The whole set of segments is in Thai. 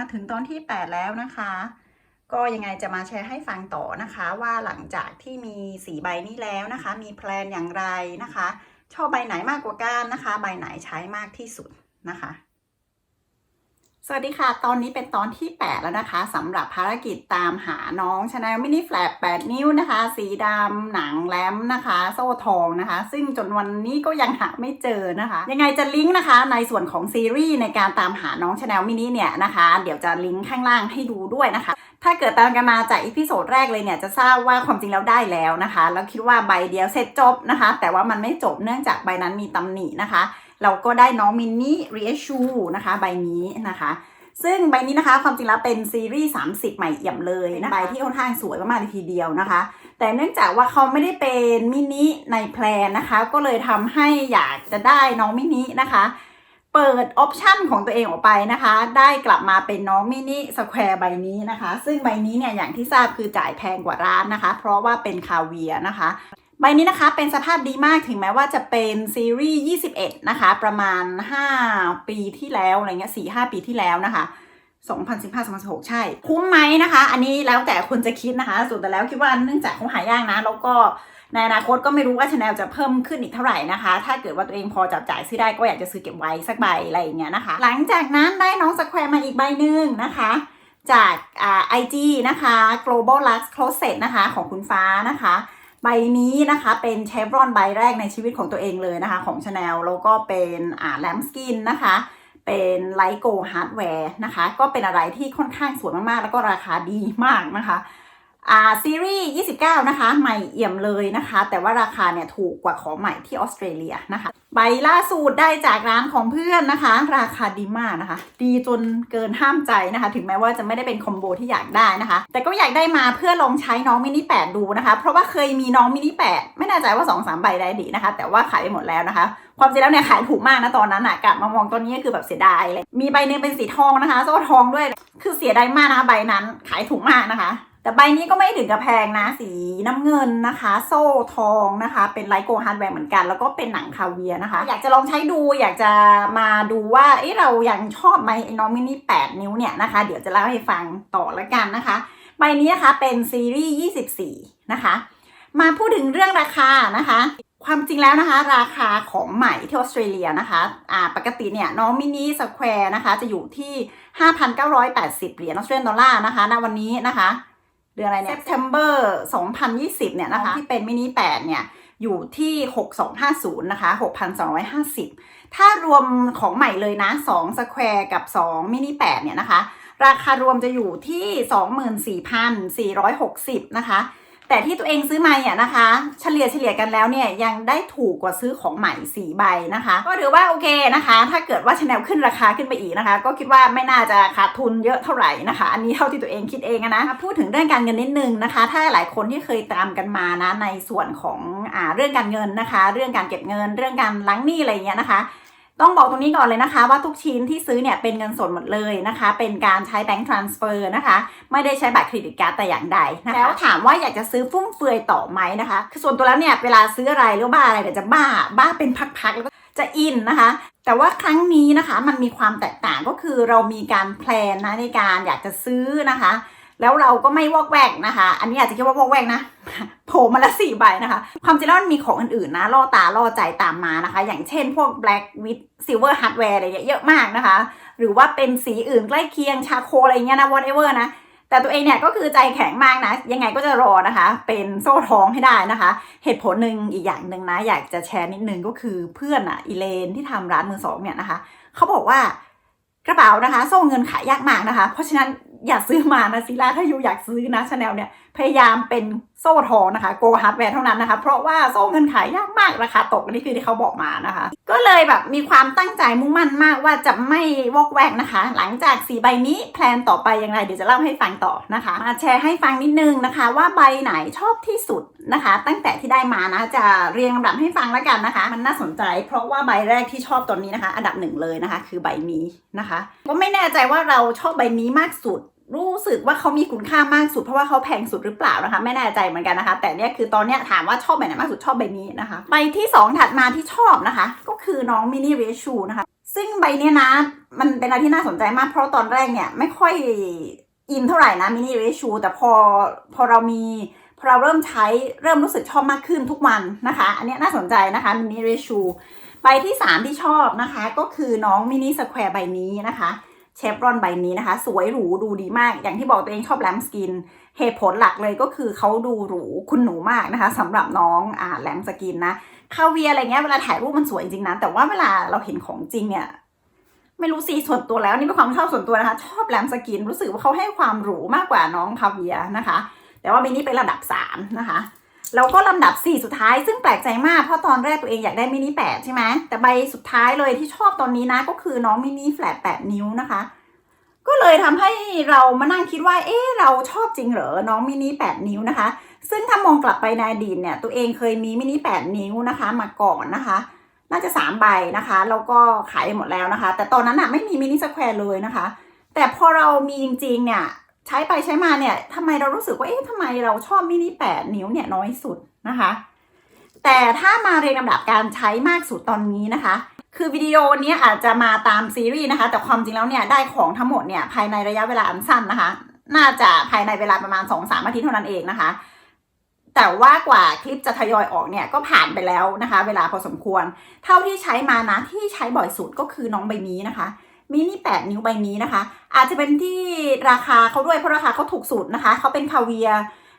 มาถึงตอนที่ 8 แล้วนะคะ ก็ยังไงจะมาแชร์ให้ฟังต่อนะคะ ว่าหลังจากที่มีสีใบนี้แล้วนะคะ มีแพลนอย่างไรนะคะ ชอบใบไหนมากกว่ากันนะคะ ใบไหนใช้มากที่สุดนะคะ สวัสดีค่ะ ตอนนี้เป็นตอนที่ 8 แล้วนะคะสำหรับภารกิจตามหาน้องชาแนลมินิแฟลป8นิ้วนะคะ สีดำหนังแรมนะคะ โซ่ทองนะคะ ซึ่งจนวันนี้ก็ยังหาไม่เจอนะคะ ยังไงจะลิงก์นะคะ ในส่วนของซีรีส์ในการตามหาน้องชาแนลมินิเนี่ยนะคะ เดี๋ยวจะลิงก์ข้างล่างให้ดูด้วยนะคะ ถ้าเกิดตามกันมาจากอีพิโซดแรกเลยเนี่ยจะทราบว่าความจริงแล้วได้แล้วนะคะ แล้วคิดว่าใบเดียวเสร็จจบนะคะ แต่ว่ามันไม่จบเนื่องจากใบนั้นมีตำหนินะคะ เราก็ได้น้องมินนี่รีเอชูนะคะใบนี้นะคะ ซึ่งใบนี้นะคะความจริงแล้วเป็นซีรีส์ 30 ใหม่เอี่ยมเลยนะคะใบที่ค่อนข้างสวยมากๆเลยทีเดียวนะคะ แต่เนื่องจากว่าเขาไม่ได้เป็นมินิในแพลนนะคะ ก็เลยทำให้อยากจะได้น้องมินินะคะเปิดออปชันของตัวเองออกไปนะคะ ได้กลับมาเป็นน้องมินิสแควร์ใบนี้นะคะ ซึ่งใบนี้เนี่ยอย่างที่ทราบคือจ่ายแพงกว่าร้านนะคะ เพราะว่าเป็นคาเวียร์นะคะ ใบนี้นะคะเป็นสภาพดีมากถึงแม้ว่าจะเป็นซีรีส์ 21 นะคะ ประมาณ 5 ปีที่แล้วอะไรเงี้ย4-5ปีที่แล้วนะคะ2015-2016 ใช่ คุ้มไหมนะคะ อันนี้แล้วแต่คนจะคิดนะคะส่วนแต่แล้วคิดว่าเนื่องจากเขาหายากนะ แล้วก็ในอนาคตก็ไม่รู้ว่าชาแนลจะเพิ่มขึ้นอีกเท่าไหร่นะคะ ถ้าเกิดว่าตัวเองพอจับจ่ายซื้อได้ก็อยากจะซื้อเก็บไว้สักใบอะไรอย่างเงี้ยนะคะ หลังจากนั้นได้น้องสแควร์มาอีกใบหนึ่งนะคะ จากอ่า IG นะคะ global lux closet นะคะของคุณฟ้านะคะ ใบนี้นะคะเป็นเชฟรอนใบแรกในชีวิตของตัวเองเลยนะคะ ของชาแนลแล้วก็เป็นอ่าแลมสกินนะคะ เป็นไลโกฮาร์ดแวร์นะคะ ก็เป็นอะไรที่ค่อนข้างสวยมากๆ แล้วก็ราคาดีมากนะคะ อ่าซีรีส์ 29 นะคะ ใหม่เอี่ยมเลยนะคะ แต่ว่าราคาเนี่ยถูกกว่าของใหม่ที่ออสเตรเลียนะคะ ใบล่าสุดได้จากร้านของเพื่อนนะคะ ราคาดีมากนะคะ ดีจนเกินห้ามใจนะคะ ถึงแม้ว่าจะไม่ได้เป็นคอมโบที่อยากได้นะคะ แต่ก็อยากได้มาเพื่อลองใช้น้องมินิ8ดูนะคะ เพราะว่าเคยมีน้องมินิ8ไม่แน่ใจว่า2-3ใบได้ดีนะคะ แต่ว่าขายไปหมดแล้วนะคะ ความจริงแล้วเนี่ยขายถูกมากนะตอนนั้นอะกลับมามองตอนนี้ก็คือแบบเสียดายเลย มีใบหนึงเป็นสีทองนะคะ โซ่ทองด้วย คือเสียดายมากนะใบนั้น ขายถูกมากนะคะ แต่ใบนี้ก็ไม่ถึงกับแพงนะ สีน้ำเงินนะคะ โซ่ทองนะคะ เป็นไลโกฮาร์ดแวร์เหมือนกัน แล้วก็เป็นหนังคาเวียนะคะ อยากจะลองใช้ดูอยากจะมาดูว่าเอ๊ะเรายังชอบไหมไอ้น้องมินิ8 นิ้วเนี่ยนะคะ เดี๋ยวจะเล่าให้ฟังต่อละกันนะคะ ใบนี้นะคะเป็นซีรีส์24 นะคะ มาพูดถึงเรื่องราคานะคะ ความจริงแล้วนะคะ ราคาของใหม่ที่ออสเตรเลียนะคะอ่าปกติเนี่ยน้องมินิสแควร์นะคะจะอยู่ที่ 5,980 เหรียญออสเตรเลียนดอลลาร์นะคะณวันนี้นะคะ ดือนอะไรเนี่ย September 2020 เนี่ยนะคะ ที่เป็นมินิ8เนี่ย อยู่ที่ 6250 นะคะ 6,250 ถ้ารวมของใหม่เลยนะ2สแควร์กับ 2 มินิ8เนี่ยนะคะ ราคารวมจะอยู่ที่ 24,460 นะคะ แต่ที่ตัวเองซื้อมาเนี่ยนะคะ เฉลี่ยเฉลี่ยกันแล้วเนี่ยยังได้ถูกกว่าซื้อของใหม่4ใบนะคะ ก็ถือว่าโอเคนะคะ ถ้าเกิดว่าชาแนลขึ้นราคาขึ้นไปอีกนะคะ ก็คิดว่าไม่น่าจะขาดทุนเยอะเท่าไหร่นะคะ อันนี้เท่าที่ตัวเองคิดเองนะพูดถึงเรื่องการเงินนิดนึงนะคะ ถ้าหลายคนที่เคยตามกันมานะในส่วนของอ่าเรื่องการเงินนะคะ เรื่องการเก็บเงิน เรื่องการล้างหนี้อะไรเงี้ยนะคะ ต้องบอกตรงนี้ก่อนเลยนะคะ ว่าทุกชิ้นที่ซื้อเนี่ยเป็นเงินสดหมดเลยนะคะ เป็นการใช้แบงก์ทรานสเฟอร์นะคะ ไม่ได้ใช้บัตรเครดิตการ์ดแต่อย่างใดนะคะแล้วถามว่าอยากจะซื้อฟุ่มเฟือยต่อไหมนะคะ คือส่วนตัวแล้วเนี่ยเวลาซื้ออะไรหรือบ้าอะไรเดี๋ยวจะบ้าบ้าเป็นพักๆแล้วก็จะอินนะคะ แต่ว่าครั้งนี้นะคะมันมีความแตกต่างก็คือเรามีการแพลนนะในการอยากจะซื้อนะคะ แล้วเราก็ไม่วอกแวกนะคะ อันนี้อาจจะคิดว่าวอกแวกนะโผล่มาละสี่ใบนะคะ ความจริงแล้วมันมีของอื่นๆนะล่อตาล่อใจตามมานะคะ อย่างเช่นพวก black with silver hardware อะไรเงี้ยเยอะมากนะคะ หรือว่าเป็นสีอื่นใกล้เคียงชาโคอะไรเงี้ยนะ whatever นะแต่ตัวเองเนี่ยก็คือใจแข็งมากนะ ยังไงก็จะรอนะคะ เป็นโซ่ทองให้ได้นะคะ เหตุผลหนึ่งอีกอย่างหนึ่งนะ อยากจะแชร์นิดนึงก็คือเพื่อนอะอีเลนที่ทำร้านมือสองเนี่ยนะคะเขาบอกว่ากระเป๋านะคะ โซ่เงินขายยากมากนะคะ เพราะฉะนั้น อย่าซื้อมานะซิล่าถ้าอยู่อยากซื้อนะชาแนลเนี่ยพยายามเป็นโซ่ทองนะคะโกฮาร์ดแวร์เท่านั้นนะคะ เพราะว่าโซ่เงินขายยากมากราคาตกอันนี้คือที่เขาบอกมานะคะ ก็เลยแบบมีความตั้งใจมุ่งมั่นมากว่าจะไม่วอกแวกนะคะ หลังจากสีใบนี้แพลนต่อไปอย่างไรเดี๋ยวจะเล่าให้ฟังต่อนะคะมาแชร์ให้ฟังนิดนึงนะคะ ว่าใบไหนชอบที่สุดนะคะ ตั้งแต่ที่ได้มานะจะเรียงลำดับให้ฟังแล้วกันนะคะ มันน่าสนใจ เพราะว่าใบแรกที่ชอบตอนนี้นะคะ อันดับหนึ่งเลยนะคะ คือใบนี้นะคะก็ไม่แน่ใจว่าเราชอบใบนี้มากสุด รู้สึกว่าเขามีคุณค่ามากสุดเพราะว่าเขาแพงสุดหรือเปล่านะคะ ไม่แน่ใจเหมือนกันนะคะ แต่เนี่ยคือตอนเนี้ยถามว่าชอบใบไหนมากสุดชอบใบนี้นะคะใบที่ 2 ถัดมาที่ชอบนะคะ ก็คือน้องมินิเรชูนะคะ ซึ่งใบเนี้ยนะ มันเป็นอะไรที่น่าสนใจมากเพราะตอนแรกเนี่ยไม่ค่อยอินเท่าไหร่นะมินิเรชูแต่พอพอเรามีพอเราเริ่มใช้เริ่มรู้สึกชอบมากขึ้นทุกวันนะคะ อันนี้น่าสนใจนะคะมินิเรชูใบที่ 3 ที่ชอบนะคะ ก็คือน้องมินิสแควร์ใบนี้นะคะ เชฟรอนใบนี้นะคะ สวยหรูดูดีมาก อย่างที่บอกตัวเองชอบแลมสกิน เหตุผลหลักเลยก็คือเขาดูหรูคุณหนูมากนะคะสำหรับน้องอ่าแลมสกินนะคาเวียอะไรเงี้ยเวลาถ่ายรูปมันสวยจริงๆนะ แต่ว่าเวลาเราเห็นของจริงเนี่ยไม่รู้สิส่วนตัวแล้วนี่เป็นความชอบส่วนตัวนะคะ ชอบแลมสกินรู้สึกว่าเขาให้ความหรูมากกว่าน้องคาเวียนะคะ แต่ว่ามินิเป็นระดับสามนะคะ แล้วก็ลำดับสี่สุดท้ายซึ่งแปลกใจมากเพราะตอนแรกตัวเองอยากได้มินิแปดใช่ไหมแต่ใบสุดท้ายเลยที่ชอบตอนนี้นะ ก็คือน้องมินิแฟลตแปดนิ้วนะคะ ก็เลยทำให้เรามานั่งคิดว่า เอ๊ะเราชอบจริงเหรอน้องมินิแปดนิ้วนะคะ ซึ่งถ้ามองกลับไปในอดีตเนี่ย ตัวเองเคยมีมินิแปดนิ้วนะคะ มาก่อนนะคะ น่าจะสามใบนะคะแล้วก็ขายหมดแล้วนะคะ แต่ตอนนั้นอะไม่มีมินิสแควร์เลยนะคะ แต่พอเรามีจริงๆเนี่ย ใช้ไปใช้มาเนี่ยทำไมเรารู้สึกว่าเอ๊ะทำไมเราชอบมินิแปดนิ้วเนี่ยน้อยสุดนะคะ แต่ถ้ามาเรียงลำดับการใช้มากสุดตอนนี้นะคะ คือวิดีโอนี้อาจจะมาตามซีรีส์นะคะ แต่ความจริงแล้วเนี่ยได้ของทั้งหมดเนี่ยภายในระยะเวลาอันสั้นนะคะ น่าจะภายในเวลาประมาณ2อสามอาทิตย์เท่านั้นเองนะคะ แต่ว่ากว่าคลิปจะทยอยออกเนี่ยก็ผ่านไปแล้วนะคะ เวลาพอสมควร เท่าที่ใช้มานะที่ใช้บ่อยสุดก็คือน้องใบนี้นะคะ มินิ8นิ้วใบนี้นะคะ อาจจะเป็นที่ราคาเขาด้วยเพราะราคาเขาถูกสุดนะคะเขาเป็นคาเวีย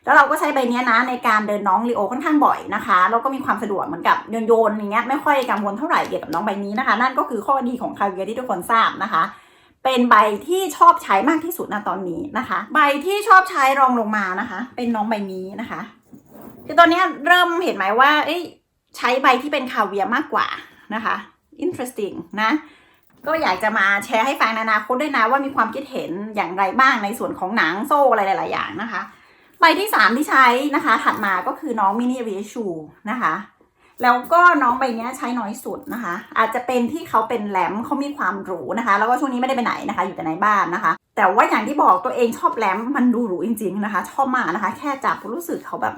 แล้วเราก็ใช้ใบนี้นะในการเดินน้องลีโอค่อนข้างบ่อยนะคะแล้วก็มีความสะดวกเหมือนกับโยนโยนๆอย่างเงี้ยไม่ค่อยกังวลเท่าไหร่เกี่ยวกับน้องใบนี้นะคะ นั่นก็คือข้อดีของคาเวียที่ทุกคนทราบนะคะ เป็นใบที่ชอบใช้มากที่สุดณตอนนี้นะคะ ใบที่ชอบใช้รองลงมานะคะ เป็นน้องใบนี้นะคะ คือตอนนี้เริ่มเห็นไหมว่าใช้ใบที่เป็นคาเวียมากกว่านะคะ interesting นะ ก็อยากจะมาแชร์ให้ฟังในอนาคตด้วยนะว่ามีความคิดเห็นอย่างไรบ้างในส่วนของหนังโซ่อะไรหลาย ๆ อย่างนะคะ ใบที่ 3 ที่ใช้นะคะ ถัดมาก็คือน้องมินิวีชูนะคะ แล้วก็น้องใบเนี้ยใช้น้อยสุดนะคะ อาจจะเป็นที่เขาเป็นแหลมเขามีความหรูนะคะ แล้วก็ช่วงนี้ไม่ได้ไปไหนนะคะ อยู่แต่ในบ้านนะคะ แต่ว่าอย่างที่บอกตัวเองชอบแหลมมันดูหรูจริง ๆนะคะ ชอบมากนะคะ แค่จับรู้สึกเขาแบบ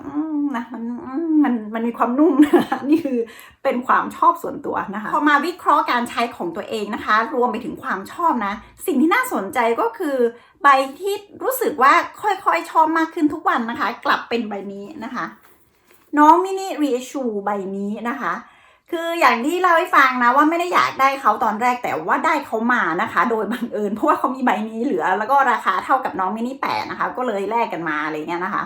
นะมันมมันมันมีความนุ่มนะคะนี่คือเป็นความชอบส่วนตัวนะคะพอมาวิเคราะห์การใช้ของตัวเองนะคะ รวมไปถึงความชอบนะ สิ่งที่น่าสนใจก็คือใบที่รู้สึกว่าค่อยๆชอบมากขึ้นทุกวันนะคะ กลับเป็นใบนี้นะคะ น้องมินิรีชูใบนี้นะคะ คืออย่างที่เล่าให้ฟังนะว่าไม่ได้อยากได้เขาตอนแรกแต่ว่าได้เขามานะคะ โดยบังเอิญเพราะว่าเขามีใบนี้เหลือ แล้วก็ราคาเท่ากับน้องมินิแปดนะคะ ก็เลยแลกกันมาอะไรเงี้ยนะคะ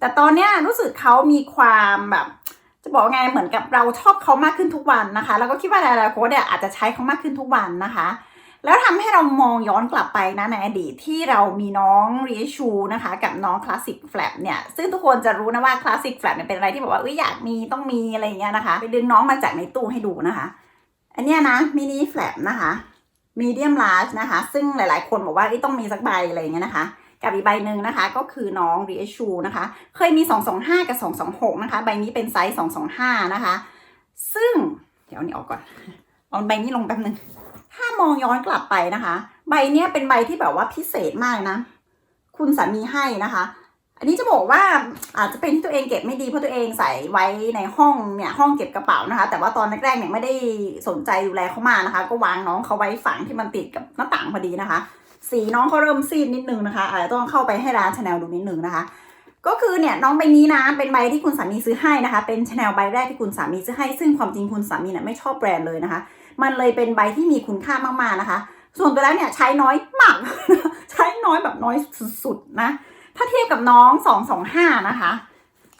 แต่ตอนเนี้ยรู้สึกเขามีความแบบจะบอกไงเหมือนกับเราชอบเขามากขึ้นทุกวันนะคะ แล้วก็คิดว่าในอนาคนเนี่ยอาจจะใช้เขามากขึ้นทุกวันนะคะ แล้วทำให้เรามองย้อนกลับไปนะในอดีตที่เรามีน้องเรียชูนะคะกับน้องคลาสสิกแฟลปเนี่ยซึ่งทุกคนจะรู้นะว่าคลาสสิกแฟลปเนี่ยเป็นอะไรที่แบบว่าอยากมีต้องมีอะไรอย่างเงี้ยนะคะ ไปดึงน้องมาจากในตู้ให้ดูนะคะ อันเนี้ยนะมินิแฟลปนะคะมีเดียมลาร์จนะคะ ซึ่งหลาย ๆ คนบอกว่าต้องมีสักใบอะไรอย่างเงี้ยนะคะ กับอีกใบหนึ่งนะคะ ก็คือน้องรีชูนะคะ เคยมี 225 กับ 226 นะคะ ใบนี้เป็นไซส์ 225 นะคะ ซึ่ง เดี๋ยวนี้ออกก่อน เอาใบนี้ลงแป๊บนึง ถ้ามองย้อนกลับไปนะคะ ใบเนี้ยเป็นใบที่แบบว่าพิเศษมากนะ คุณสามีให้นะคะ อันนี้จะบอกว่าอาจจะเป็นที่ตัวเองเก็บไม่ดีเพราะตัวเองใส่ไว้ในห้องเนี่ยห้องเก็บกระเป๋านะคะ แต่ว่าตอนแรกๆเนี่ยไม่ได้สนใจดูแลเขามากนะคะ ก็วางน้องเขาไว้ฝังที่มันติดกับหน้าต่างพอดีนะคะ สีน้องเขาเริ่มซีดนิดนึงนะคะอาจจะต้องเข้าไปให้ร้านชาแนลดูนิดนึงนะคะก็คือเนี่ยน้องใบนี้นะเป็นใบที่คุณสามีซื้อให้นะคะ เป็นชาแนลใบแรกที่คุณสามีซื้อให้ซึ่งความจริงคุณสามีเนี่ยไม่ชอบแบรนด์เลยนะคะ มันเลยเป็นใบที่มีคุณค่ามากๆนะคะ ส่วนตัวแล้วเนี่ยใช้น้อยมาก ใช้น้อยแบบน้อยสุดๆนะ ถ้าเทียบกับน้อง225นะคะ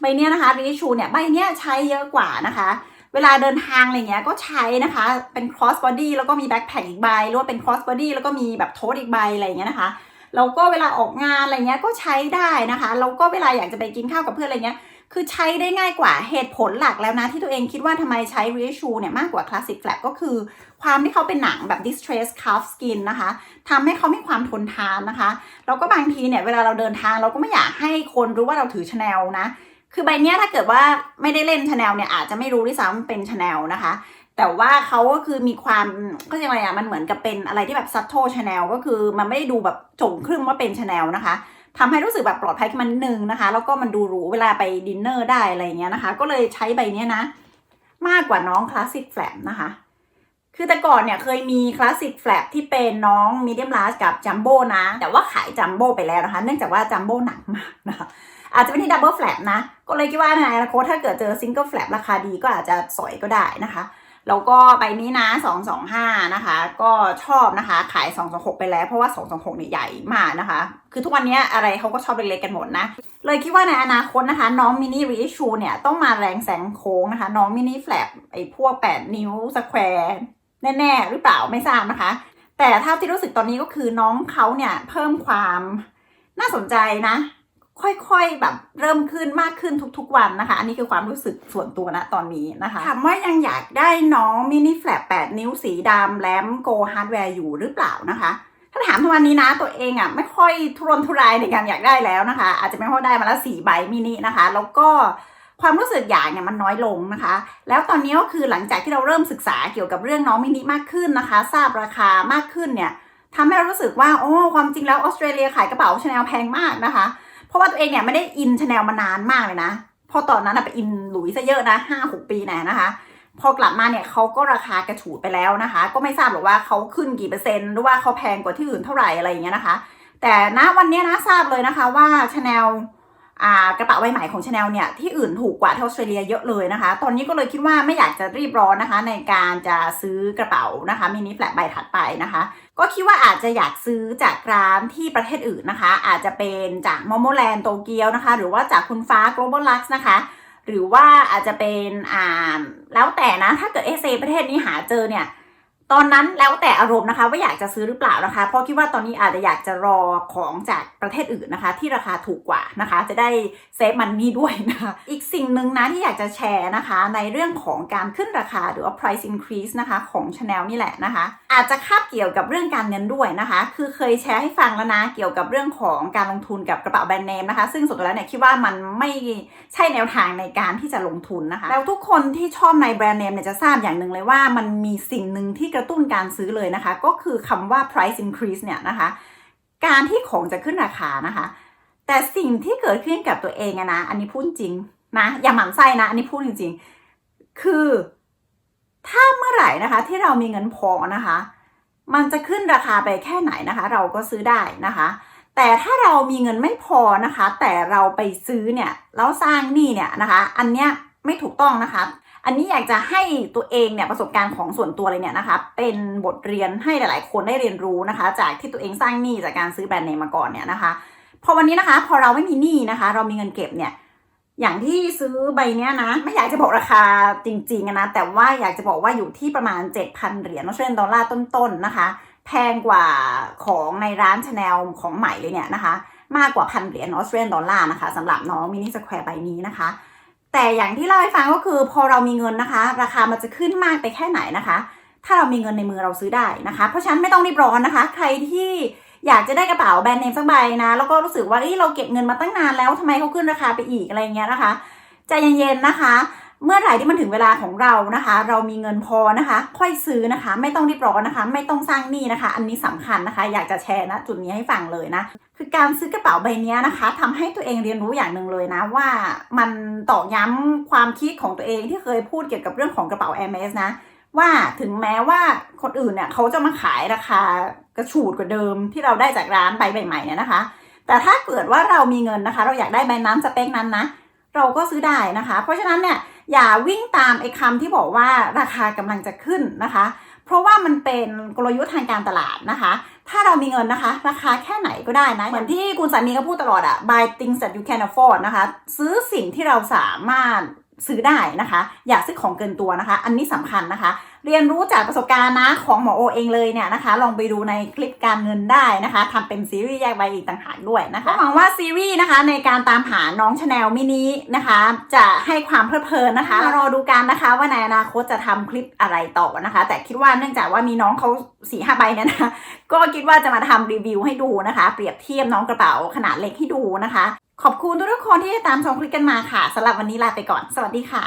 ใบเนี้ยนะคะริชูเนี่ยใบเนี้ยใช้เยอะกว่านะคะ เวลาเดินทางอะไรเงี้ยก็ใช้นะคะ เป็น cross body แล้วก็มี backpack อีกใบหรือว่าเป็น cross body แล้วก็มีแบบโทสอีกใบอะไรเงี้ยนะคะแล้วก็เวลาออกงานอะไรเงี้ยก็ใช้ได้นะคะแล้วก็เวลาอยากจะไปกินข้าวกับเพื่อนอะไรเงี้ย คือใช้ได้ง่ายกว่าเหตุผลหลักแล้วนะที่ตัวเองคิดว่าทำไมใช้ r e a s u r e เนี่ยมากกว่า Classic Flap ก็คือ ความที่เขาเป็นหนังแบบ distress calf skin นะคะทำให้เขามีความทนทานนะคะ แล้วก็บางทีเนี่ยเวลาเราเดินทางเราก็ไม่อยากให้คนรู้ว่าเราถือชาแนลนะ คือใบเนี้ยถ้าเกิดว่าไม่ได้เล่นชาแนลเนี่ยอาจจะไม่รู้ด้วยซ้ำเป็นชาแนลนะคะแต่ว่าเขาก็คือมีความก็ยังไงอะมันเหมือนกับเป็นอะไรที่แบบซัตโตชาแนลก็คือมันไม่ได้ดูแบบจงครึ่มว่าเป็นชาแนลนะคะ ทำให้รู้สึกแบบปลอดภัยขึ้นมานิดนึงนะคะ แล้วก็มันดูหรูเวลาไปดินเนอร์ได้อะไรเงี้ยนะคะ ก็เลยใช้ใบเนี้ยนะ มากกว่าน้องคลาสสิกแฟลนะคะ คือแต่ก่อนเนี่ยเคยมีคลาสสิกแฟลปที่เป็นน้องมีเดียมลาสกับจัมโบ้นะ แต่ว่าขายจัมโบ้ไปแล้วนะคะ เนื่องจากว่าจัมโบ้หนักมากนะคะอาจจะเป็นที่ดับเบิลแฟลปนะ ก็เลยคิดว่าในอนาคตถ้าเกิดเจอซิงเกิลแฟลปราคาดีก็อาจจะสอยก็ได้นะคะ แล้วก็ใบนี้นะ 225 นะคะ ก็ชอบนะคะ ขาย 226 ไปแล้ว เพราะว่า 226เนี่ยใหญ่มากนะคะ คือทุกวันนี้อะไรเขาก็ชอบเล็กๆกันหมดนะ เลยคิดว่าในอนาคตนะคะ น้องมินิรีชูเนี่ย ต้องมาแรงแสงโค้งนะคะ น้องมินิแฟลปไอ้พวก 8 นิ้วสแควร์แน่ๆ หรือเปล่าไม่ทราบนะคะ แต่ถ้าที่รู้สึกตอนนี้ก็คือน้องเขาเนี่ยเพิ่มความน่าสนใจนะ ค่อยๆแบบเริ่มขึ้นมากขึ้นทุกๆวันนะคะ อันนี้คือความรู้สึกส่วนตัวนะตอนนี้นะคะถามว่ายังอยากได้น้องมินิแฟลป8นิ้วสีดำแลมโกฮาร์ดแวร์อยู่หรือเปล่านะคะถ้าถามทุกวันนี้นะตัวเองอะ่ะไม่ค่อยทุรนทุรายในการอยากได้แล้วนะคะ อาจจะเป็นเพราะได้มาแล้วสี่ใบมินินะคะ แล้วก็ความรู้สึกอยากเนี่ยมันน้อยลงนะคะ แล้วตอนนี้ก็คือหลังจากที่เราเริ่มศึกษาเกี่ยวกับเรื่องน้องมินิมากขึ้นนะคะ ทราบราคามากขึ้นเนี่ยทำให้เรารู้สึกว่าโอ้ความจริงแล้วออสเตรเลียขายกระเป๋าชาแนลแพงมากนะคะ เพราะว่าตัวเองเนี่ยไม่ได้อินชาแนลมานานมากเลยนะ พอตอนนั้นไปอินหลุยซะเยอะนะห้าหกปีแน่นะคะ พอกลับมาเนี่ยเขาก็ราคากระฉูดไปแล้วนะคะ ก็ไม่ทราบหรอกว่าเขาขึ้นกี่เปอร์เซ็นต์หรือว่าเขาแพงกว่าที่อื่นเท่าไหร่อะไรอย่างเงี้ยนะคะ แต่ณวันนี้นะทราบเลยนะคะว่าชาแนล กระเป๋าใบใหม่ของชาแนลเนี่ยที่อื่นถูกกว่าที่ออสเตรเลียเยอะเลยนะคะ ตอนนี้ก็เลยคิดว่าไม่อยากจะรีบร้อนนะคะ ในการจะซื้อกระเป๋านะคะมินิแฟลตใบถัดไปนะคะ ก็คิดว่าอาจจะอยากซื้อจากร้านที่ประเทศอื่นนะคะ อาจจะเป็นจากโมโมแลนด์โตเกียวนะคะ หรือว่าจากคุณฟ้า global lux นะคะหรือว่าอาจจะเป็นอ่าแล้วแต่นะถ้าเกิดเอเซประเทศนี้หาเจอเนี่ย ตอนนั้นแล้วแต่อารมณ์นะคะ ว่าอยากจะซื้อหรือเปล่านะคะ เพราะคิดว่าตอนนี้อาจจะอยากจะรอของจากประเทศอื่นนะคะ ที่ราคาถูกกว่านะคะ จะได้เซฟมันนี่ด้วยนะคะอีกสิ่งหนึ่งนะที่อยากจะแชร์นะคะ ในเรื่องของการขึ้นราคาหรือว่า price increase นะคะของ Chanel นี่แหละนะคะ อาจจะคาบเกี่ยวกับเรื่องการเงินด้วยนะคะ คือเคยแชร์ให้ฟังแล้วนะเกี่ยวกับเรื่องของการลงทุนกับกระเป๋าแบรนด์เนมนะคะ ซึ่งส่วนตัวแล้วเนี่ยคิดว่ามันไม่ใช่แนวทางในการที่จะลงทุนนะคะ แล้วทุกคนที่ชอบในแบรนด์เนมเนี่ยจะทราบอย่างหนึ่งเลยว่ามันมีสิ่งหนึ่งที่กระตุ้นการซื้อเลยนะคะ ก็คือคำว่า price increase เนี่ยนะคะ การที่ของจะขึ้นราคานะคะ แต่สิ่งที่เกิดขึ้นกับตัวเองนะ อันนี้พูดจริงนะอย่าหมั่นไส้นะ อันนี้พูดจริง ๆ คือถ้าเมื่อไหร่นะคะ ที่เรามีเงินพอนะคะ มันจะขึ้นราคาไปแค่ไหนนะคะ เราก็ซื้อได้นะคะ แต่ถ้าเรามีเงินไม่พอนะคะ แต่เราไปซื้อเนี่ยแล้วสร้างหนี้เนี่ยนะคะ อันเนี้ยไม่ถูกต้องนะคะ อันนี้อยากจะให้ตัวเองเนี่ยประสบการณ์ของส่วนตัวเลยเนี่ยนะคะ เป็นบทเรียนให้หลาย ๆ คนได้เรียนรู้นะคะ จากที่ตัวเองสร้างหนี้จากการซื้อแบรนด์เนมมาก่อนเนี่ยนะคะ พอวันนี้นะคะ พอเราไม่มีหนี้นะคะ เรามีเงินเก็บเนี่ยอย่างที่ซื้อใบเนี้ยนะ ไม่อยากจะบอกราคาจริงๆนะ แต่ว่าอยากจะบอกว่าอยู่ที่ประมาณ 7,000 เหรียญออสเตรเลียนดอลลาร์ต้นๆนะคะ แพงกว่าของในร้านชาแนลของใหม่เลยเนี่ยนะคะ มากกว่าพันเหรียญออสเตรเลียนดอลลาร์นะคะสำหรับน้องมินิสแควร์ใบนี้นะคะ แต่อย่างที่เล่าให้ฟังก็คือพอเรามีเงินนะคะ ราคามันจะขึ้นมากไปแค่ไหนนะคะ ถ้าเรามีเงินในมือเราซื้อได้นะคะ เพราะฉะนั้นไม่ต้องรีบร้อนนะคะ ใครที่อยากจะได้กระเป๋าแบรนด์เนมสักใบนะ แล้วก็รู้สึกว่าเอ้ยเราเก็บเงินมาตั้งนานแล้วทำไมเขาขึ้นราคาไปอีกอะไรเงี้ยนะคะใจเย็นๆนะคะ เมื่อไหร่ที่มันถึงเวลาของเรานะคะ เรามีเงินพอนะคะ ค่อยซื้อนะคะ ไม่ต้องรีบร้อนนะคะ ไม่ต้องสร้างหนี้นะคะ อันนี้สำคัญนะคะ อยากจะแชร์นะจุดนี้ให้ฟังเลยนะคือการซื้อกระเป๋าใบนี้นะคะทำให้ตัวเองเรียนรู้อย่างหนึ่งเลยนะว่ามันตอกย้ำความคิดของตัวเองที่เคยพูดเกี่ยวกับเรื่องของกระเป๋า Hermes นะว่าถึงแม้ว่าคนอื่นเนี่ยเขาจะมาขายราคากระฉูดกว่าเดิมที่เราได้จากร้านใบใหม่ๆเนี่ยนะคะ แต่ถ้าเกิดว่าเรามีเงินนะคะ เราอยากได้ใบนั้นสเปคนั้นนะเราก็ซื้อได้นะคะ เพราะฉะนั้นเนี่ย อย่าวิ่งตามไอ้คำที่บอกว่าราคากำลังจะขึ้นนะคะ เพราะว่ามันเป็นกลยุทธ์ทางการตลาดนะคะ ถ้าเรามีเงินนะคะ ราคาแค่ไหนก็ได้นะ เหมือนที่คุณสามีก็พูดตลอดอะ buy things that you can afford นะคะ ซื้อสิ่งที่เราสามารถ ซื้อได้นะคะ อย่าซื้อของเกินตัวนะคะ อันนี้สำคัญนะคะ เรียนรู้จากประสบการณ์นะของหมอโอเองเลยเนี่ยนะคะ ลองไปดูในคลิปการเงินได้นะคะทำเป็นซีรีส์แยกใบอีกต่างหากด้วยนะคะหวังว่าซีรีส์นะคะในการตามหาน้องชาแนลมินินะคะ จะให้ความเพลิดเพลินนะคะรอดูกันนะคะว่าในอนาคตจะทำคลิปอะไรต่อนะคะ แต่คิดว่าเนื่องจากว่ามีน้องเขาสี่ห้าใบเนี่ยนะคะก็คิดว่าจะมาทำรีวิวให้ดูนะคะ เปรียบเทียบน้องกระเป๋าขนาดเล็กให้ดูนะคะ ขอบคุณทุกๆคนที่ตามชมคลิปกันมาค่ะสำหรับวันนี้ลาไปก่อน สวัสดีค่ะ